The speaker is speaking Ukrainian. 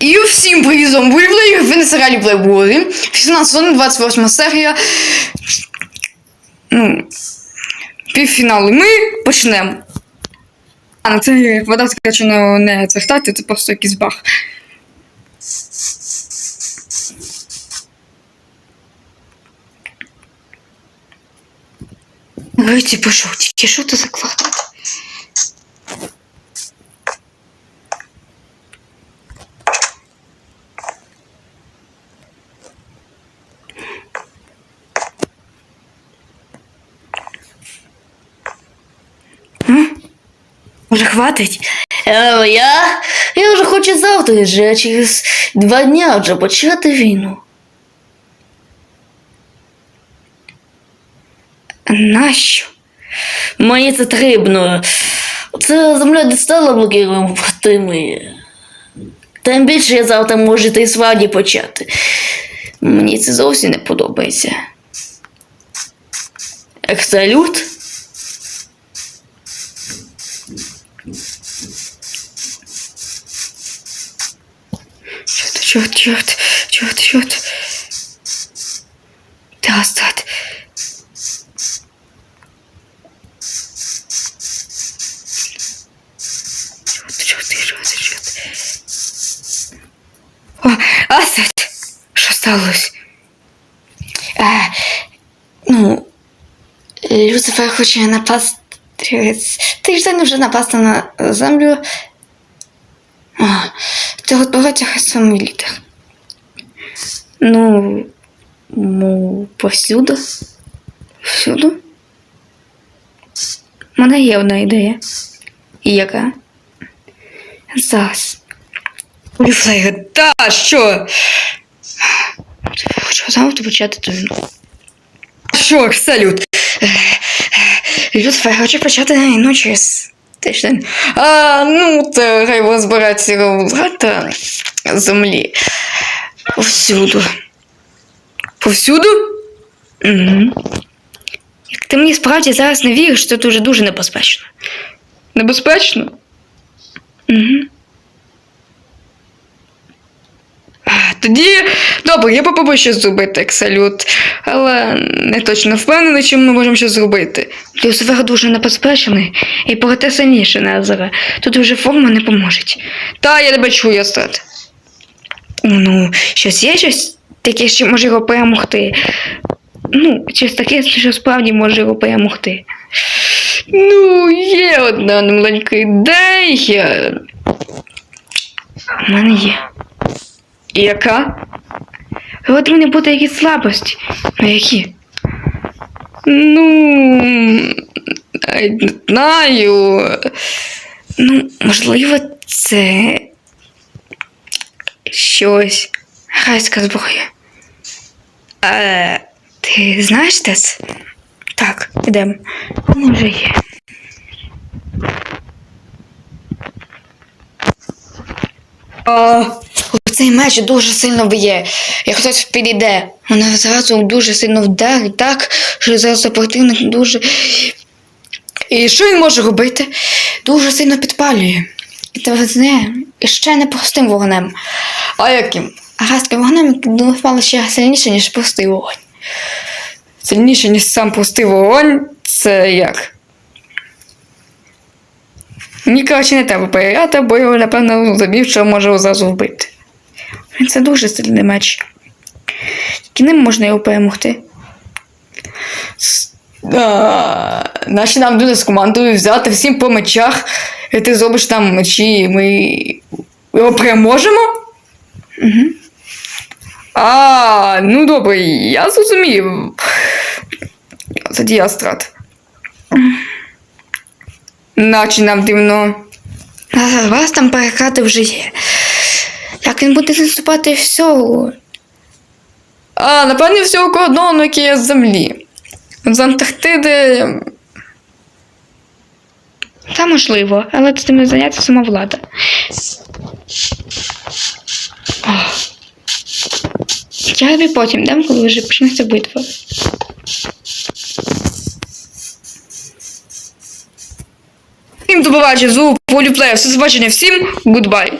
І всім вами Буліплей, ви на серіалі Плейболі. 18 сезон, 28 серія. Ну, півфінал. Ми почнемо. А, ну це вода скачана не цвертати, це просто якийсь баг. Вийти пішов, тільки що це за квадрат? Може, хватить? Е, я, я вже хочу завтра же, а через два дня вже почати війну. Нащо? Мені це потрібно. Це земля дістала блокувати. Тим більше я завтра можу і сваді почати. Мені це зовсім не подобається. Екселют? черт, черт, черт, черт. Да, стат. Асад! Що сталося? А, ну, Люцифер хочет хоче напасти. Тиждень вже напасть на землю. А, ти готова саме літер. Ну, ну, повсюду. Всюду. У мене є одна ідея. І яка? Зараз. Оліфлеєр, та що? Хочу завтра почати ту. Що, салют? Люцифер хоче почати війну через тиждень. А, ну, то хай розбирається багато землі. Повсюду. Повсюду? Угу. Як ти мені справді зараз не віриш, це дуже дуже небезпечно. Небезпечно? Угу. А, Тоді, добре, я попробую щось зробити, як салют, але не точно впевнений, чим ми можемо щось зробити. Люцифер дуже небезпечний і проте сильніше Незера. Тут вже форма не поможуть. Та я тебе чую, Астрад. Ну, щось є щось таке, що може його перемогти. Ну, щось таке, що справді може його перемогти. Ну, є одна маленька ідея. У мене є. Яка? Мене буде якісь слабості. Ну які? Ну. не знаю. Ну, можливо, це щось. Грайська зброя. А, ти знаєш це? Так, ідемо. Воно вже є. А, цей меч дуже сильно б'є. Як хтось підійде, вона зразу дуже сильно вдарить так, що зараз противник дуже. І що він може робити? Дуже сильно підпалює. І це везне ще не простим вогнем. А яким? Газким вогнем впало ще сильніше, ніж простий вогонь. Сильніше, ніж сам простий вогонь, це як? Мені коротше не треба перевіряти, бо його, напевно, зрозумів, що може зразу вбити. Це дуже сильний меч. Тільки ним можна його перемогти. Наші нам дуже з командою взяти всім по мечах, і ти зробиш там мечі, і ми його переможемо? Угу. А, ну добре, я зрозумів. Тоді я страт. Наче нам дивно. А вас там перекати вже є. Він буде наступати всього? А, напевно, всього кордону, який є з землі. З Антарктиди. Та можливо, але цим зайняться сама влада. Ох. Я тобі потім дам, коли вже почнеться битва. Всім до побачення, звук поліплею. Все побачення всім, гудбай.